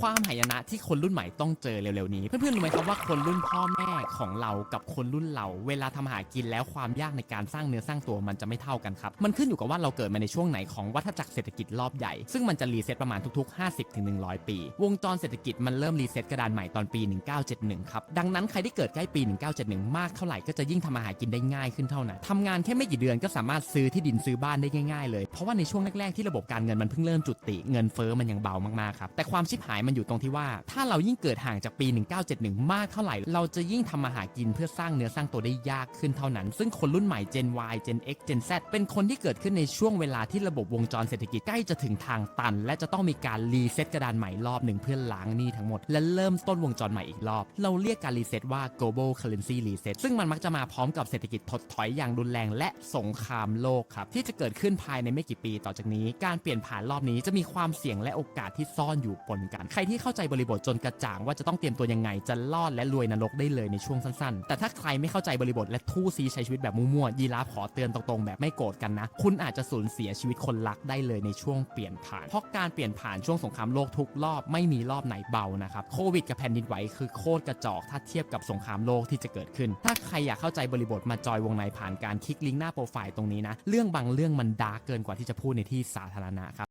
ความหายนะที่คนรุ่นใหม่ต้องเจอเร็วๆนี้ เพื่อนๆรู้ไหมครับว่าคนรุ่นพ่อแม่ของเรากับคนรุ่นเรา เวลาทำอาหารกินแล้วความยากในการสร้างเนื้อสร้างตัวมันจะไม่เท่ากันครับ มันขึ้นอยู่กับว่าเราเกิดมาในช่วงไหนของวัฏจักรเศรษฐกิจรอบใหญ่ ซึ่งมันจะรีเซ็ตประมาณทุก ๆ 50-100 ปี วงจรเศรษฐกิจมันเริ่มรีเซ็ตกระดานใหม่ตอนปี 1971 ครับ ดังนั้นใครที่เกิดใกล้ปี 1971 มากเท่าไหร่ก็จะยิ่งทำอาหารกินได้ง่ายขึ้นเท่านั้นทำงานแค่ไม่กี่เดือนก็สามารถซื้อที่ดินซื้อบ้านได้ง่าย ๆ เลย เพราะว่าในช่วงแรกๆที่ระบบการเงินมันเพิ่งเริ่มจุติเงินเฟ้อมันยังเบามากๆครับแต่ความชิบหายมันอยู่ตรงที่ว่า ถ้าเรายิ่งเกิดห่างจากปี 1971 มากเท่าไหร่ เราจะยิ่งทำมาหากินเพื่อสร้างเนื้อสร้างตัวได้ยากขึ้นเท่านั้น ซึ่งคนรุ่นใหม่ Gen Y Gen X Gen Z เป็นคนที่เกิดขึ้นในช่วงเวลาที่ระบบวงจรเศรษฐกิจใกล้จะถึงทางตัน และจะต้องมีการรีเซ็ตกระดานใหม่รอบหนึ่งเพื่อล้างหนี้ทั้งหมด และเริ่มต้นวงจรใหม่อีกรอบ เราเรียกการรีเซ็ตว่า global currency reset ซึ่งมันมักจะมาพร้อมกับเศรษฐกิจถดถอยอย่างรุนแรง และสงครามโลกครับที่จะเกิดขึ้นภายในไม่กี่ปีต่อจากนี้ การเปลี่ยนผ่านรอบนี้จะมีความเสี่ยงและโอกาสที่ซ่อนอยู่ปนกัน ใครที่เข้าใจบริบทจนกระจ่างว่าจะต้องเตรียมตัวยังไง จะรอดและรวยนรกได้เลยในช่วงสั้นๆ แต่ถ้าใครไม่เข้าใจบริบทและทู่ซีใช้ชีวิตแบบมั่วๆยีราฟขอเตือนตรงๆ แบบไม่โกรธกันนะ คุณอาจจะสูญเสียชีวิตคนรักได้เลยในช่วงเปลี่ยนผ่าน เพราะการเปลี่ยนผ่านช่วงสงครามโลกทุกรอบไม่มีรอบไหนเบานะครับโควิดกับแผ่นดินไหวคือโคตรกระจอกถ้าเทียบกับสงครามโลกที่จะเกิดขึ้น ถ้าใครอยากเข้าใจบริบทมาจอยวงในผ่านการคลิกลิงก์หน้าโปรไฟล์ตรงนี้นะเรื่องบางเรื่องมันดาร์กเกินกว่าที่จะพูดในที่สาธารณะครับ